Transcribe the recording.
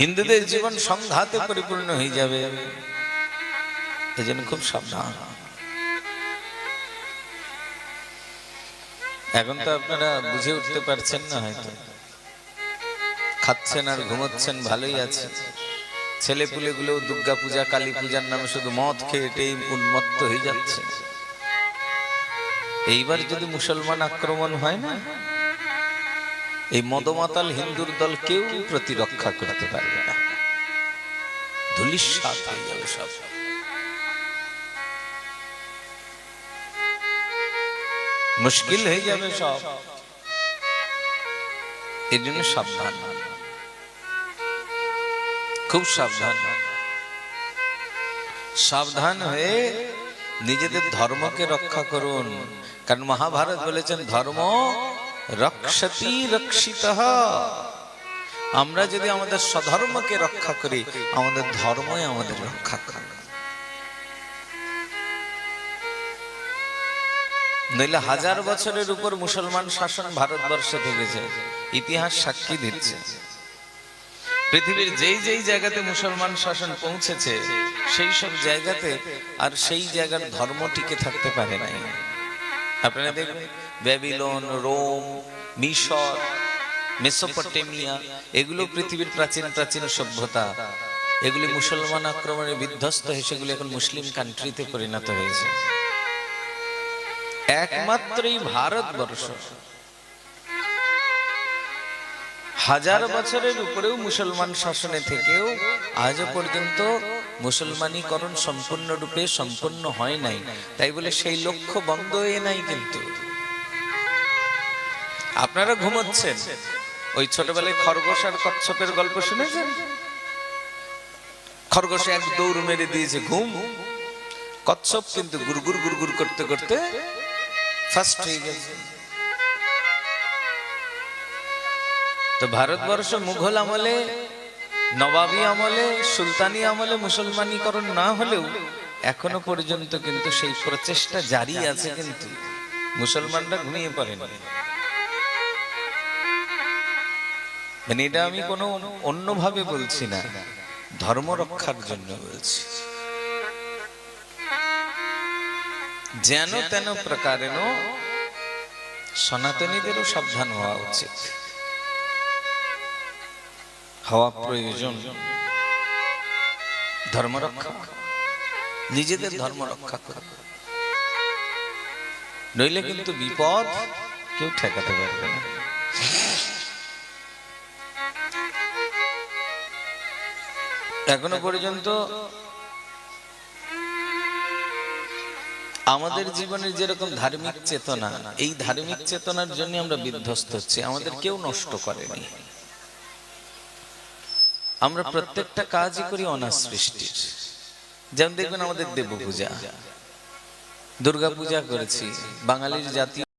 হিন্দুদের জীবন সংঘাতে পরিপূর্ণ হয়ে যাবে। এই জন্য খুব সাবধান। এখন তো আপনারা বুঝে উঠতে পারছেন না হয়তো। খাচ্ছেন আর ঘুমোচ্ছেন, ভালোই আছে। ছেলে পুলেগুলো দুর্গা পূজা, কালী পূজার নামে শুধু মদ খেয়ে উন্মত্ত হয়ে যাচ্ছে। এইবার যদি মুসলমান আক্রমণ হয় না এই মদমাতাল হিন্দুর দল কেউ প্রতিরক্ষা করতে পারবে না। মুশকিল হয়ে যাবে সব। এই জন্য সাবধান। খুব সাবধান। সাবধান হয়ে নিজেদের ধর্মকে রক্ষা করুন। কারণ মহাভারত বলেছেন, ধর্ম রক্ষতি রক্ষিত। আমরা যদি আমাদের স্বধর্মকে রক্ষা করি, আমাদের ধর্মই আমাদের রক্ষা করে। নইলে হাজার বছরের উপর মুসলমান শাসন ভারতবর্ষে থেকেছে ইতিহাস সাক্ষী দিচ্ছে। পৃথিবীর যেই যেই জায়গাতে মুসলমান শাসন পৌঁছেছে, সেই সব জায়গাতে আর সেই জায়গার ধর্ম টিকে থাকতে পারে নাই। আপনারা দেখবেন ব্যাবিলন, রোম, মিশর, মেসোপটেমিয়া, এগুলো পৃথিবীর প্রাচীন প্রাচীন সভ্যতা। এগুলি মুসলমান আক্রমণে বিধ্বস্ত হয়ে সেগুলি এখন মুসলিম কান্ট্রিতে পরিণত হয়েছে। একমাত্র এই ভারতবর্ষ। হাজার বছরের উপরেও মুসলমান শাসনে থেকেও আজও পর্যন্ত মুসলমানীকরণ সম্পূর্ণরূপে সম্পন্ন হয় নাই। তাই বলে সেই লক্ষ্য বন্ধ হয়ে নাই কিন্তু। আপনারা ঘুমোচ্ছেন? ওই ছোটবেলায় খরগোশ আর কচ্ছপের গল্প শুনেছেন? খরগোশে এক দৌড় মেরে দিয়েছে, ঘুম। কচ্ছপ কিন্তু গুরগুর গুরগুর করতে করতে ফার্স্ট হয়ে গেছে। তো ভারতবর্ষ মুঘল আমলে নবাবী আমলে, সুলতানি আমলে মুসলমানীকরণ না হলেও এখনও পর্যন্ত কিন্তু সেই প্রচেষ্টা জারি আছে কিন্তু। মুসলমানরা ঘুমিয়ে পড়েন। মানে এটা আমি কোনো অন্যভাবে বলছি না, ধর্ম রক্ষার জন্য বলছি। যেন তেন প্রকারেণ সনাতনীদেরও সাবধান হওয়া উচিত। হওয়া প্রয়োজন। ধর্ম রক্ষা নিজেদের ধর্ম রক্ষা করা। নইলে কিন্তু বিপদ কেউ ঠেকাতে পারবে না। এখনও পর্যন্ত আমাদের জীবনের যেরকম ধার্মিক চেতনা, এই ধার্মিক চেতনার জন্য আমরা বিধ্বস্ত হচ্ছি। আমাদের কেউ নষ্ট করেনি। আমরা প্রত্যেকটা কাজই করি অনার সৃষ্টির। যেমন দেখবেন আমাদের দেব পূজা দুর্গা পূজা করেছি, বাঙালির জাতীয়